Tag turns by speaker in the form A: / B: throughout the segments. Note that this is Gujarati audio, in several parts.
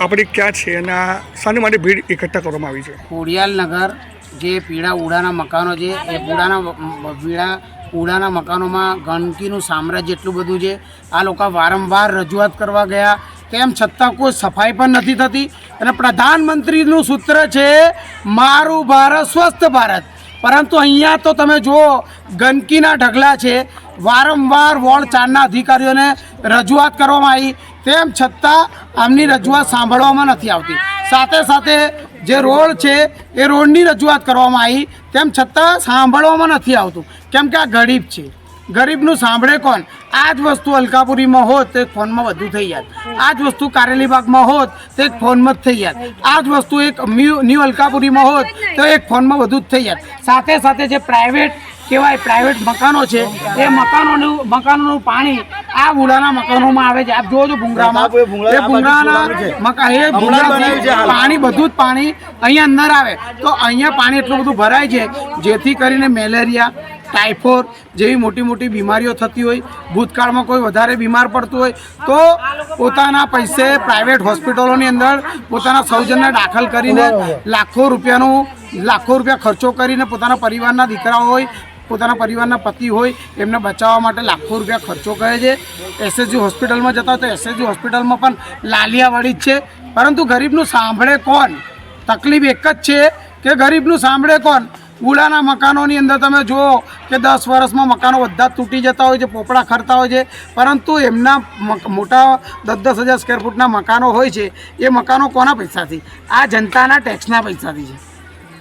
A: આપણે ક્યાં છે અને આ શાને માટે ભીડ એકઠા કરવામાં આવી છે?
B: ખોડિયાલ નગર જે પીળા ઉડાના મકાનો છે, એ ઉડાના પીળા ઉડાના મકાનોમાં ગંદકીનું સામ્રાજ્ય એટલું બધું છે, આ લોકો વારંવાર રજૂઆત કરવા ગયા, તેમ છતાં કોઈ સફાઈ પણ નથી થતી. અને પ્રધાનમંત્રીનું સૂત્ર છે, મારું ભારત સ્વસ્થ ભારત. પરંતુ અહીંયા તો તમે જુઓ, ગંદકીના ઢગલા છે. વારંવાર વોર્ડ ચારના અધિકારીઓને રજૂઆત કરવામાં આવી. તેમ છતાં આમની રજૂઆત સાંભળવામાં નથી આવતી. સાથે સાથે જે રોડ છે, એ રોડની રજૂઆત કરવામાં આવી. તેમ છતાં સાંભળવામાં નથી આવતું. કેમ કે આ ગરીબ છે. ગરીબનું સાંભળે કોણ? આ જ વસ્તુ અલકાપુરીમાં હોત તો એક ફોનમાં બધું થઈ જાત. આ જ વસ્તુ કારેલીબાગમાં હોત તો એક ફોનમાં જ થઈ જાત. આ જ વસ્તુ એક ન્યૂ અલકાપુરીમાં હોત તો એક ફોનમાં બધું જ થઈ જાત. સાથે સાથે જે પ્રાઇવેટ કહેવાય પ્રાઇવેટ મકાનો છે. એ મકાનોનું મકાનોનું પાણી આ ભૂલાના મકાનોમાં આવે છે. આપ જોવો છો ભૂંગરામાં એ ભૂંગરાના મકાન એ ભૂંગરા પાણી બધું જ પાણી અહીંયા અંદર આવે. તો અહીંયા પાણી એટલું બધું ભરાય છે જેથી કરીને મેલેરિયા ટાઇફોઇડ જેવી મોટી મોટી બીમારીઓ થતી હોય ભૂતકાળમાં કોઈ વધારે બીમાર પડતું હોય તો પોતાના પૈસે પ્રાઇવેટ હોસ્પિટલોની અંદર પોતાના સૌજનને દાખલ કરીને લાખો રૂપિયાનું લાખો રૂપિયા ખર્ચો કરીને પોતાના પરિવારના દીકરાઓ હોય પોતાના પરિવારના પતિ હોય, એમને બચાવવા માટે લાખો રૂપિયા ખર્ચો કરે છે. એસએસજી હોસ્પિટલમાં જતા હોય તો એસએસજી હોસ્પિટલમાં પણ લાલિયાવાળી જ છે. પરંતુ ગરીબનું સાંભળે કોણ? તકલીફ એક જ છે કે ગરીબનું સાંભળે કોણ? ઉડાના મકાનોની અંદર તમે જુઓ કે દસ વર્ષમાં મકાનો બધા તૂટી જતા હોય છે, પોપડા ખરતા હોય છે. પરંતુ એમના મોટા દસ દસ હજાર સ્ક્વેર ફૂટના મકાનો હોય છે, એ મકાનો કોના પૈસાથી? આ જનતાના ટેક્સના પૈસાથી છે.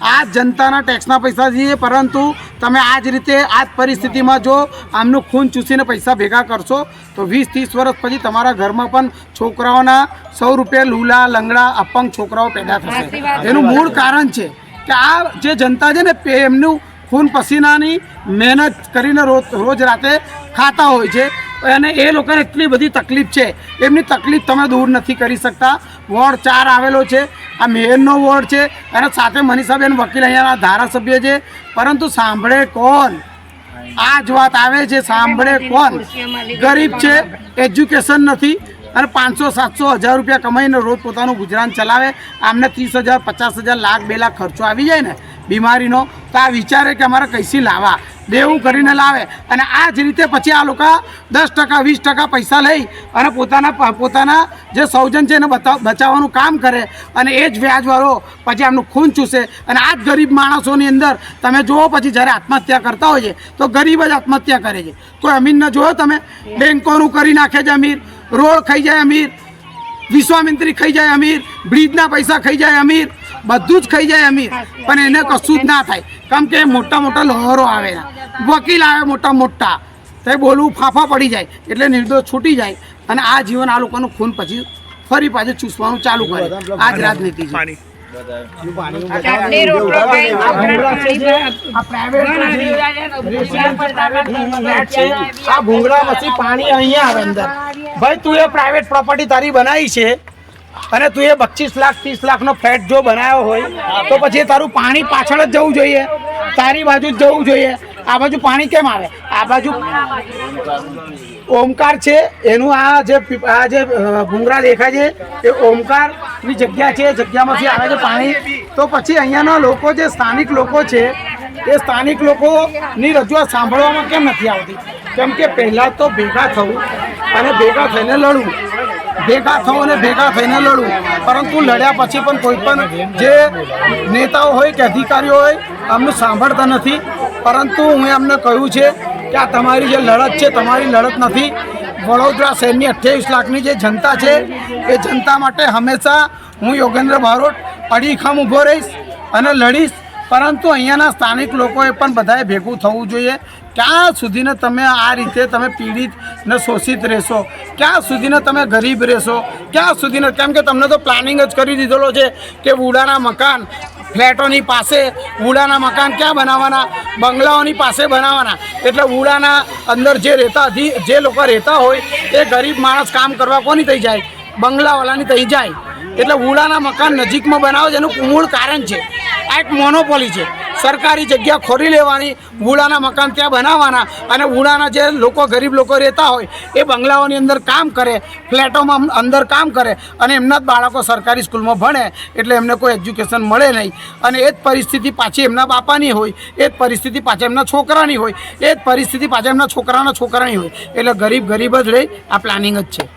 B: આ જનતાના ટેક્સના પૈસાથી છે, પરંતુ તમે આ જ રીતે આ જ પરિસ્થિતિમાં જો આમનું ખૂન ચૂસીને પૈસા ભેગા કરશો તો વીસ ત્રીસ વર્ષ પછી તમારા ઘરમાં પણ છોકરાઓના સૌ રૂપિયા લૂલા લંગડા અપંગ છોકરાઓ પેદા થશે. એનું મૂળ કારણ છે કે આ જે જનતા છે ને એમનું ખૂન પસીનાની મહેનત કરીને રોજ રોજ રાતે ખાતા હોય છે. અને એ લોકોને એટલી બધી તકલીફ છે. એમની તકલીફ તમે દૂર નથી કરી શકતા. વોર્ડ ચાર આવેલો છે. આ મેયરનો વોર્ડ છે અને સાથે મનીષાબેન વકીલ અહીંયાના ધારાસભ્ય છે. પરંતુ સાંભળે કોણ? આ જ વાત આવે છે સાંભળે કોણ? ગરીબ છે એજ્યુકેશન નથી અને પાંચસો સાતસો હજાર રૂપિયા કમાઈને રોજ પોતાનું ગુજરાન ચલાવે. આમને ત્રીસ હજાર પચાસ હજાર લાખ બે લાખ ખર્ચો આવી જાય ને. બીમારીનો, તો આ વિચારે કે અમારે કૈસી લાવવા? દેવું કરીને લાવે. અને આ જ રીતે પછી આ લોકો દસ ટકા, વીસ ટકા પૈસા લઈ અને પોતાના પોતાના જે સૌજન છે એને બચાવવાનું કામ કરે. અને એ જ વ્યાજવાળો પછી આમનું ખૂન ચૂસે. અને આ જ ગરીબ માણસોની અંદર તમે જુઓ પછી જ્યારે આત્મહત્યા કરતા હોય છે તો ગરીબ જ આત્મહત્યા કરે છે. કોઈ અમીરને જોયો તમે? બેન્કોનું કરી નાખે છે અમીર. રોડ ખાઈ જાય અમીર. વિશ્વામિત્રી ખાઈ જાય અમીર. બ્રિજના પૈસા ખાઈ જાય અમીર. બધું જ ખાઈ જાય અમીર. પણ એને કશું જ ના થાય. કેમ કે મોટા મોટા લહેરો આવે વકીલ આવે મોટા મોટા. તો બોલવું ફાફા પડી જાય. એટલે નિર્દોષ છૂટી જાય. અને આ જીવન આ લોકોનું ખૂન પછી ફરી પાછું ચૂસવાનું ચાલુ કરે. આ જ રાજનીતિ છે. આ ભૂંગળા પછી પાણી અહીંયા આવે અંદર. ભાઈ તું એ પ્રાઇવેટ પ્રોપર્ટી તારી બનાવી છે. અને તું એ પચીસ લાખ, ત્રીસ લાખનો ફ્લેટ જો બનાવ્યો હોય, તો પછી તારું પાણી પાછળ જ જવું જોઈએ. તારી બાજુ જ જવું જોઈએ. આ બાજુ પાણી કેમ આવે? આ બાજુ ઓમકાર છે, એનું આ જે આ જે ભૂંગરા દેખાય છે, એ ઓમકારની જગ્યા છે, જગ્યામાંથી આવે છે પાણી. તો પછી અહીંયાના લોકો જે સ્થાનિક લોકો છે, એ સ્થાનિક લોકોની રજૂઆત સાંભળવામાં કેમ નથી આવતી? કેમ કે પહેલાં તો ભેગા થવું અને ભેગા થઈને લડવું. ભેગા થવું અને ભેગા થઈને લડવું. પરંતુ લડ્યા પછી પણ કોઈ પણ જે નેતાઓ હોય કે અધિકારીઓ હોય, અમને સાંભળતા નથી. પરંતુ હું એમને કહ્યું છે કે આ તમારી જે લડત છે, તમારી લડત નથી. વડોદરા શહેરની અઠ્યાવીસ લાખની જે જનતા છે, એ જનતા માટે હંમેશા હું યોગેન્દ્ર બારોટ અડીખમ ઊભો રહીશ અને લડીશ. પરંતુ અહીંયાના સ્થાનિક લોકોએ પણ બધાએ ભેગું થવું જોઈએ. ક્યાં સુધીને તમે આ રીતે તમે પીડિત ને શોષિત રહેશો? ક્યાં સુધીને તમે ગરીબ રહેશો? ક્યાં સુધીને? કેમ કે તમને તો પ્લાનિંગ જ કરી દીધેલો છે કે વુડાના મકાન, ફ્લેટોની પાસે વુડાના મકાન ક્યાં બનાવવાના? બંગલાઓની પાસે બનાવવાના. એટલે વુડાના અંદર જે રહેતા જે લોકો રહેતા હોય, એ ગરીબ માણસ કામ કરવા કોની થઈ જાય? બંગલાવાળાની થઈ જાય. એટલે વુડાના મકાન નજીકમાં બનાવે છે એનું મૂળ કારણ છે. આ એક મોનોપોલી છે. સરકારી જગ્યા ખોરી લેવાની વુડાના મકાન ત્યાં બનાવવાના અને વુડાના જે લોકો ગરીબ લોકો રહેતા હોય, એ બંગલાઓની અંદર કામ કરે, ફ્લેટોમાં અંદર કામ કરે અને એમના જ બાળકો સરકારી સ્કૂલમાં ભણે એટલે એમને કોઈ એજ્યુકેશન મળે નહીં. અને એ જ પરિસ્થિતિ પાછી એમના બાપાની હોય, એ જ પરિસ્થિતિ પાછી એમના છોકરાની હોય, એ જ પરિસ્થિતિ પાછી એમના છોકરાના છોકરાની હોય. એટલે ગરીબ ગરીબ જ રહે, આ પ્લાનિંગ જ છે.